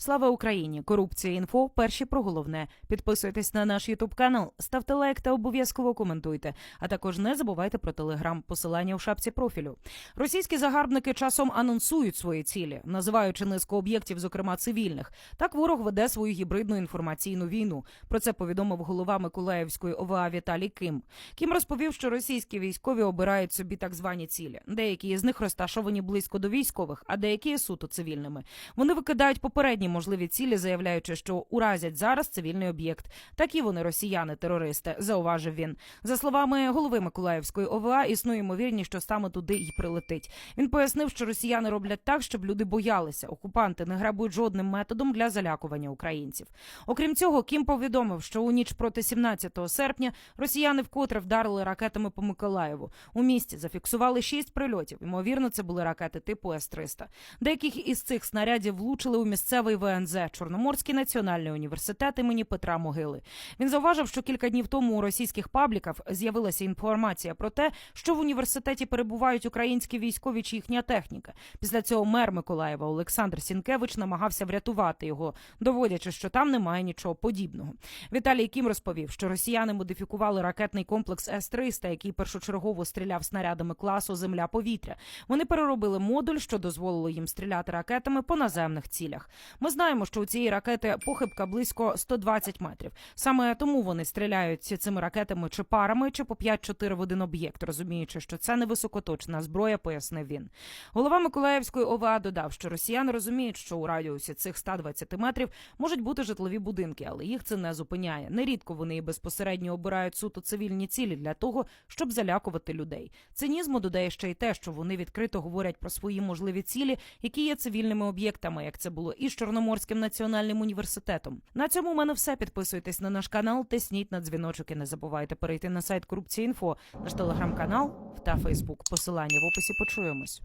Слава Україні! Корупція інфо. Перші про головне. Підписуйтесь на наш Ютуб канал, ставте лайк та обов'язково коментуйте. А також не забувайте про телеграм. Посилання в шапці профілю. Російські загарбники часом анонсують свої цілі, називаючи низку об'єктів, зокрема цивільних. Так ворог веде свою гібридну інформаційну війну. Про це повідомив голова Миколаївської ОВА Віталій Ким. Кім розповів, що російські військові обирають собі так звані цілі. Деякі із них розташовані близько до військових, а деякі суто цивільними. Вони викидають попередні можливі цілі, заявляючи, що уразять зараз цивільний об'єкт. Такі вони росіяни-терористи, зауважив він. За словами голови Миколаївської ОВА, існує ймовірність, що саме туди й прилетить. Він пояснив, що росіяни роблять так, щоб люди боялися. Окупанти не грабують жодним методом для залякування українців. Окрім цього, Кім повідомив, що у ніч проти 17 серпня росіяни вкотре вдарили ракетами по Миколаєву. У місті зафіксували шість прильотів. Ймовірно, це були ракети типу С-300. Деяких із цих снарядів влучили у місцевий ВНЗ Чорноморський національний університет імені Петра Могили. Він зауважив, що кілька днів тому у російських пабліках з'явилася інформація про те, що в університеті перебувають українські військові чи їхня техніка. Після цього мер Миколаєва Олександр Сінкевич намагався врятувати його, доводячи, що там немає нічого подібного. Віталій Кім розповів, що росіяни модифікували ракетний комплекс С-300, який першочергово стріляв снарядами класу Земля-повітря. Вони переробили модуль, що дозволило їм стріляти ракетами по наземних цілях. Ми знаємо, що у цієї ракети похибка близько 120 метрів. Саме тому вони стріляють цими ракетами чи парами, чи по 5-4 в один об'єкт, розуміючи, що це не високоточна зброя, пояснив він. Голова Миколаївської ОВА додав, що росіяни розуміють, що у радіусі цих 120 метрів можуть бути житлові будинки, але їх це не зупиняє. Нерідко вони і безпосередньо обирають суто цивільні цілі для того, щоб залякувати людей. Цинізму додає ще й те, що вони відкрито говорять про свої можливі цілі, які є цивільними об'єктами, як це було і з Чорноморським національним університетом. На цьому в мене все. Підписуйтесь на наш канал, тисніть на дзвіночок і не забувайте перейти на сайт Корупції.Інфо, наш телеграм-канал та Фейсбук. Посилання в описі почуємось.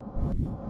you